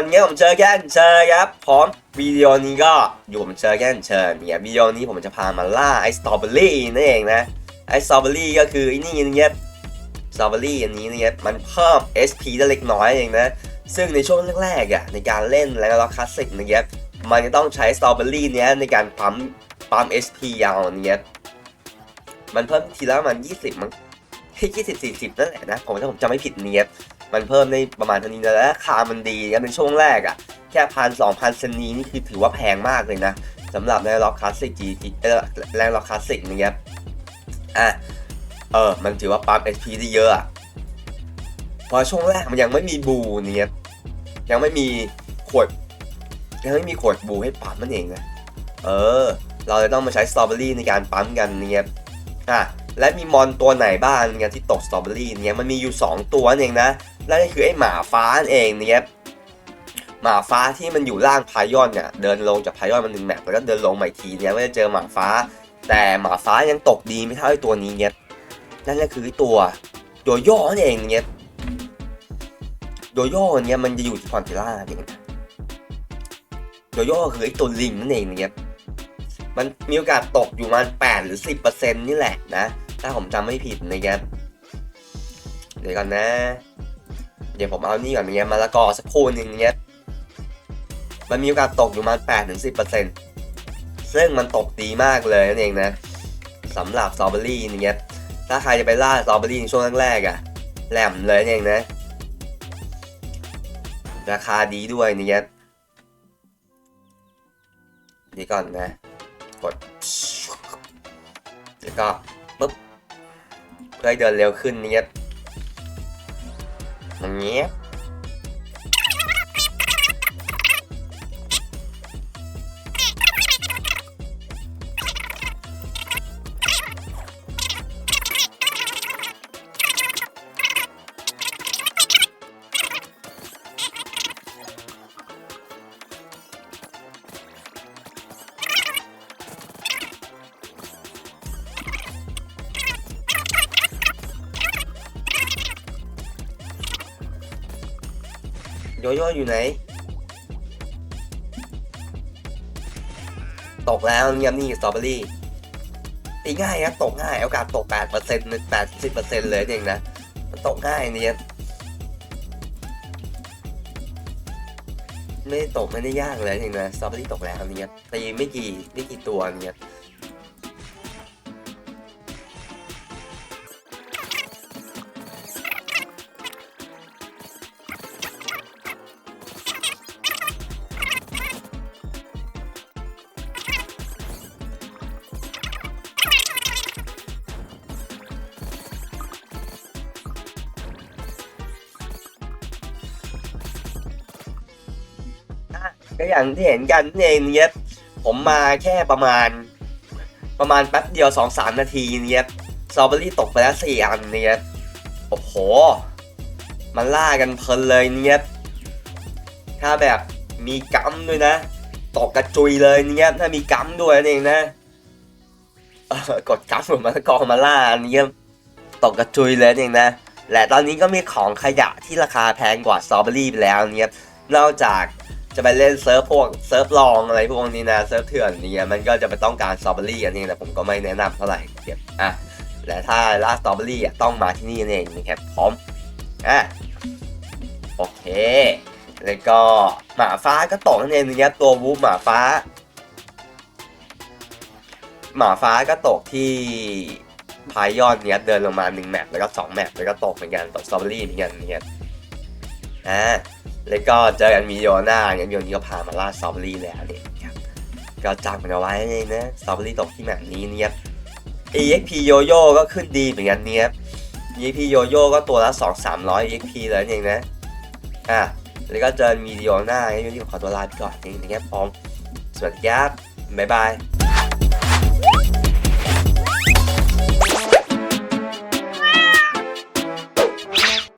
วันนี้ผมเจอแค่เจอครับพร้อมวิดีโอนี้ก็อยู่ผมเจอแค่เชิญเนี่ยวิดีโอนี้ผมจะพามาล่าไอสตรอเบอรี่นั่นเองนะไอสตรอเบอรี่ก็คือไอ้นี่เนี่ยสตรอเบอรี่อันนี้เนี่ยมันเพิ่ม SP ได้เล็กน้อยเองนะซึ่งในช่วงแรกๆอะในการเล่นแล้วก็คลาสสิกนะครับมันจะต้องใช้สตรอเบอรี่เนี้ยในการปั๊มปั๊ม SP ยาวเนี่ยมันเพิ่มทีละมัน 20 มั้งยี่สิบสี่สิบนั่นแหละนะผมถ้าผมจำไม่ผิดเนี่ย มันเพิ่มได้ประมาณเท่านี้นะและราคามันดีนะในช่วงแรกอะ่ะ แค่พันสองพันเซนนี้นี่คือถือว่าแพงมากเลยนะสำหรับในล็อกคลาสสิกจีเออแรงล็อกคลาสสิกนะครับอะเออมันถือว่าปั๊ม HP ได้เยอะพอช่วงแรกมันยังไม่มีบูเนี่ยยังไม่มีขวดยังไม่มีขวดบูให้ปั๊มมันเองนะเออ เราจะต้องมาใช้สตรอเบอรี่ในการปั๊มกันเนี่ยอะ และมีมอนตัวไหนบ้างเนี่ยที่ตกสตรอเบอรี่เนี่ยมันมีอยู่ 2 ตัวเองนะและนี่คือไอ้หมาฟ้านั่นเองเนี่ยหมาฟ้าที่มันอยู่ล่างพายอนเนี่ยเดินลงจากพายอนมันหนึ่งแมปแล้วก็เดินลงใหม่ทีเนี่ยก็จะเจอหมาฟ้า แต่หมาฟ้ายังตกดีไม่เท่าไอ้ตัวนี้เนี่ยนั่นก็คือไอตัวโยโย่นั่นเองเนี่ยโยโย่เนี่ยมันจะอยู่ที่คอนเทล่าเนี่ยนะโยโย่คือไอ้ตัวลิงนั่นเองเนี่ยมันมีโอกาสตกอยู่ประมาณ8หรือ 10%นี่แหละนะ ถ้าผมจำไม่ผิดนะครับเดี๋ยวก่อนนะ เดี๋ยวผมเอานี่ก่อนเนี้ยมะละกอสักคู่หนึ่งเนี้ยมันมีโอกาสตกอยู่ประมาณ8ถึง10%ซึ่งมันตกดีมากเลยนั่นเองนะสำหรับสตรอเบอรี่เนี้ยถ้าใครจะไปล่าสตรอเบอรี่ในช่วงแรกๆอะ่ะแหลมเลยนั่นเองนะ ราคาดีด้วยเนี้ยเดี๋ยวก่อนนะ กด แล้วก็ปุ๊บ เพื่อให้เดินเร็วขึ้นเนี้ยอย่างเงี้ย โยโย่อยู่ไหน ตกแล้วเงียบนี่สตรอเบอรี่ตีง่ายครับตกง่ายโอกาสตก8%เปอร์เซ็นต์แปดสิบเปอร์เซ็นต์เลยเองนะ มันตกง่ายเนี่ยไม่ตกไม่ได้ยากเลยเองนะสตรอเบอรี่ตกแล้วเนี่ยตีไม่กี่ไม่กี่ตัวเนี่ย ก็อย่างที่เห็นกันนี่เองเนี่ยผมมาแค่ประมาณ ประมาณแป๊บเดียว2อสามนาทีเนี่ยสตรอเบอรี่ตกไปแล้วสี่อันเนี่ยโอ้โห มันล่ากันเพลินเลยเนี่ยถ้าแบบมีกัมด้วยนะ ตกกระจุยเลยเนี่ยถ้ามีกัมด้วยนั่นเองนะกดกัมหมือมะละกอมาล่าอันนี้ตกกระจุยเลยนั่นเองนะและตอนนี้ก็มีของขยะที่ราคาแพงกว่าสตรอเบอรี่ไปแล้วเนี่ยนอกจาก จะไปเล่นเซิร์ฟพวกเซิร์ฟลองอะไรพวกนี้นะเซิร์ฟเถื่อนเนี่ยมันก็จะไปต้องการสตรอเบอรี่อันนี้แต่ผมก็ไม่แนะนำเท่าไหร่เก็บอะและถ้าล่าสตรอเบอรี่อะต้องมาที่นี่นั่นเองนะครับพร้อมอะโอเค แล้วก็หมาฟ้าก็ตกนั่นเองนะครับตัววูฟหมาฟ้า หมาฟ้าก็ตกที่พายยอดเนี่ยเดินลงมาหนึ่งแมปแล้วก็สองแมปแล้วก็ตกเหมือนกันตกสตรอเบอรี่เหมือนกันเนี่ยอ่า แล้วก็เจอกันมีโยนาอย่างโยนี้ก็พามาล่าสตรอบอรี่แล้วเนี่ยครับก็จำมันเอาไว้เลยนะสตรอบอรี่ตกที่แบบนี้เนี่ย EXP โยโย่ก็ขึ้นดีเหมือนกันเนี่ย EXP โยโย่ก็ตัวละ2 3 0 0 EXP เลยเองนะอะแล้วก็เจอมีโยนาอย่างโยนนี้ขอตัวลาไปก่อนเองนะครับพร้อมสวัสดีครับบ๊ายบาย